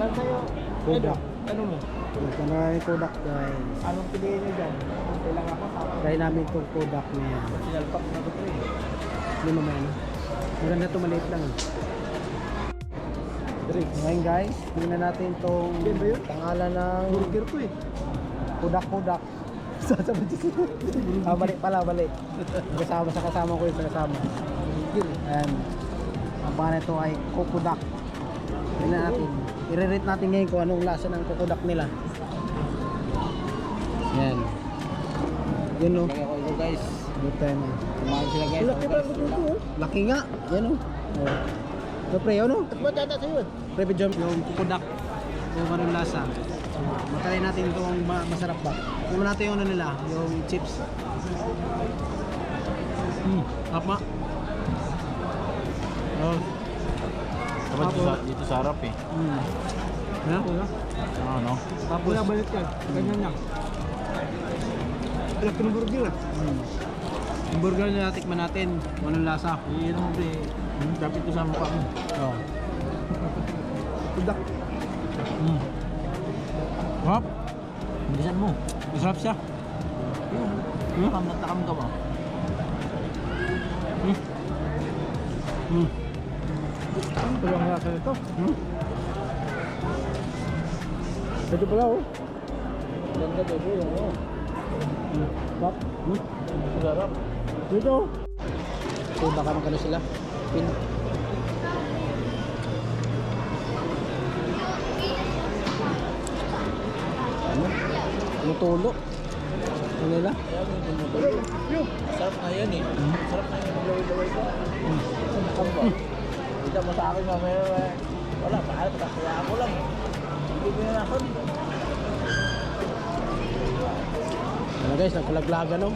Saan sa'yo? Kodak. Ano mo? Ito na yung Kodak guys. Anong piliin nyo dyan? Kailangan ako sa Try namin itong Kodak na yan. sinalpak na ito eh. Hindi naman ano. Maganda ito maliit lang. ah. Ngayon guys, tingnan natin itong pangalan ng Burger ko eh. Kodak Kodak. Sasabi dito. ah, balik pala, balik. Kasama sa kasama ko yung sa kasama. Burger eh. And ang pangalan ito ay Kokodak. Tingnan natin. I-rate natin ngayon kung anong lasa ng Kokodak nila. Yan. Yun o. Lagay ko ito guys. Buta na. Kumain sila guys. Laki ba ito? Laki nga. Yan o. Oh. Ito pre, ano? At ba't yata sa'yo? Pre, jump yung Kokodak. Kung anong lasa. So, matry natin kung ma- masarap ba. Kung natin yung ano nila, yung chips. Hmm, apa? Oh. Dapat dito sa, dito sa harap eh. Hmm. Yan, kuya. Ah, ano? Tapos, Wala balik yan. Ganyan lang. Laki ng burger ah. Hmm. Yung burger na natikman natin, anong lasa. Iyan mo pre. Hmm, dapat ito sa mukha mo. Oh. Tudak. Hmm. Hop. Bilisan mo. Masarap siya. Hmm? Takam na takam ka ba? Hmm. Hmm. Ito lasa nito. Hmm. Ito pala oh. Ganda to bro. Oh. Hmm. Bak. Hmm. Sarap. Dito. So baka magkano sila. Pin. Ano? Tumutulo. Ano nila? Sarap na yan eh. Sarap na yan. Laway-laway ko. Kita mo sa akin mamaya eh. Wala, paano kaya ako lang. Hindi ko na ako. Ano guys, nagkalaglagan oh.